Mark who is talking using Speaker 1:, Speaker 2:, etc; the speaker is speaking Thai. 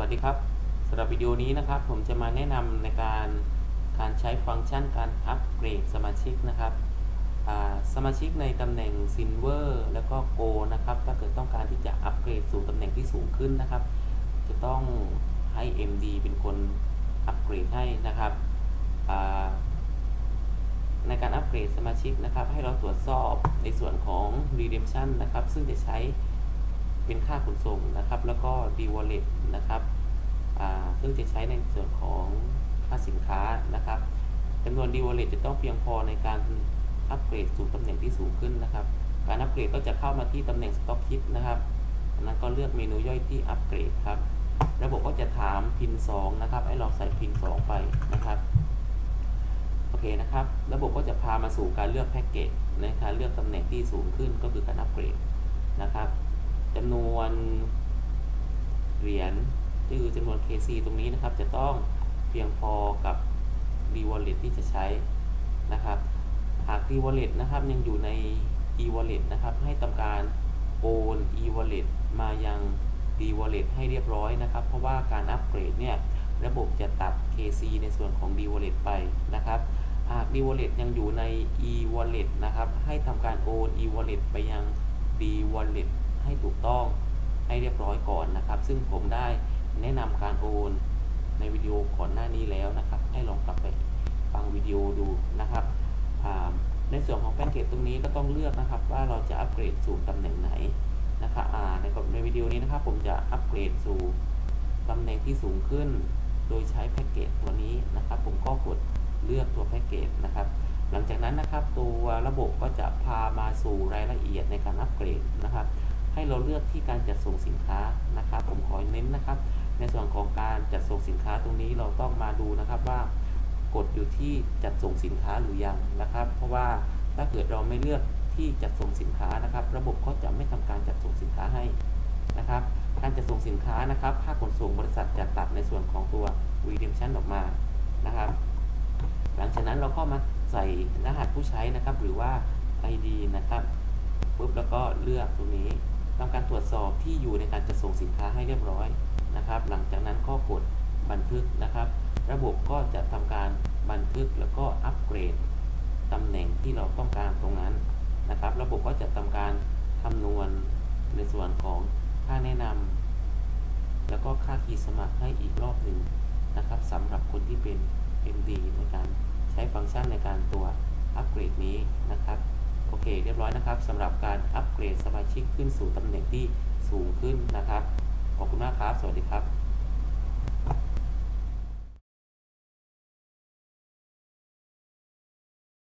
Speaker 1: วัสดีครับสำหรับวิดีโอนี้นะครับผมจะมาแนะนำในการการใช้ฟังก์ชันการอัปเกรดสมาชิกนะครับสมาชิกในตำแหน่ง Silver แล้วก็ Go นะครับถ้าเกิดต้องการที่จะอัปเกรดสู่ตำแหน่งที่สูงขึ้นนะครับ จะต้องให้ MD เป็นคนอัปเกรดให้นะครับในการอัปเกรดสมาชิกนะครับ ให้เราตรวจสอบในส่วนของ Redemption นะครับ ซึ่งจะใช้ เป็นค่าขนส่งนะครับ แล้วก็ d w a l l e t นะครับซึ่งจะใช้ในส่วนของค่าสินค้านะครับจำนวน d w a l l e t จะต้องเพียงพอในการอัปเกรดสู่ตำแหน่งที่สูงขึ้นนะครับ การอัปเกรดก็จะเข้ามาที่ตำแหน่ง Stock Kit นะครับจากนั้นก็เลือกเมนูย่อยที่อัปเกรดครับ ระบบก็จะถามพิน2นะครับ ให้เราใส่พิน2ไปนะครับโอเคนะครับ ระบบก็จะพามาสู่การเลือกแพ็กเกจในการเลือกตำแหน่งที่สูงขึ้นก็คือการอัปเกรดนะครับ จำนวนเหรียญคือจำนวน KC ตรงนี้นะครับ จะต้องเพียงพอกับ d wallet ที่จะใช้นะครับ หาก d wallet นะครับยังอยู่ใน e wallet นะครับ ให้ทำการโอน e wallet มายัง d wallet ให้เรียบร้อยนะครับ เพราะว่าการอัปเกรดเนี่ย ระบบจะตัด KC ในส่วนของ d wallet ไปนะครับ หาก d wallet ยังอยู่ใน e wallet นะครับ ให้ทำการโอน e wallet ไปยัง d wallet ให้ถูกต้องให้เรียบร้อยก่อนนะครับ ซึ่งผมได้แนะนำการโอนในวิดีโอก่อนหน้านี้แล้วนะครับ ให้ลองกลับไปฟังวิดีโอดูนะครับ ในส่วนของแพ็กเกจตรงนี้ก็ต้องเลือกนะครับ ว่าเราจะอัปเกรดสู่ตำแหน่งไหนนะครับในในวิดีโอนี้นะครับ ผมจะอัปเกรดสู่ตำแหน่งที่สูงขึ้น โดยใช้แพ็กเกจตัวนี้นะครับ ผมก็กดเลือกตัวแพ็กเกจนะครับ หลังจากนั้นนะครับตัวระบบก็จะพามาสู่รายละเอียดในการอัปเกรดนะครับ ให้เราเลือกที่การจัดส่งสินค้านะครับ ผมขอเน้นนะครับ ในส่วนของการจัดส่งสินค้าตรงนี้เราต้องมาดูนะครับว่ากดอยู่ที่จัดส่งสินค้าหรือยังนะครับ เพราะว่าถ้าเกิดเราไม่เลือกที่จัดส่งสินค้านะครับ ระบบก็จะไม่ทำการจัดส่งสินค้าให้นะครับ การจัดส่งสินค้านะครับ ค่าขนส่งบริษัทจะตัดในส่วนของตัว redemption ออกมานะครับ หลังจากนั้นเราก็มาใส่รหัสผู้ใช้นะครับ หรือว่า ID นะครับปุ๊บแล้วก็เลือกตรงนี้ ทำการตรวจสอบที่อยู่ในการจัดส่งสินค้าให้เรียบร้อยนะครับ หลังจากนั้นก็กดบันทึกนะครับ ระบบก็จะทำการบันทึกแล้วก็อัปเกรดตำแหน่งที่เราต้องการตรงนั้นนะครับ ระบบก็จะทำการคำนวณในส่วนของค่าแนะนำแล้วก็ค่าคีย์สมัครให้อีกรอบหนึ่งนะครับสำหรับคนที่เป็น MD ในการใช้ฟังก์ชันในการตัวอัปเกรดนี้นะครับ โอเค เรียบร้อยนะครับสำหรับการ เกรดสมาชิกขึ้นสู่ตำแหน่งที่สูงขึ้นนะครับ ขอบคุณมากครับ สวัสดีครับ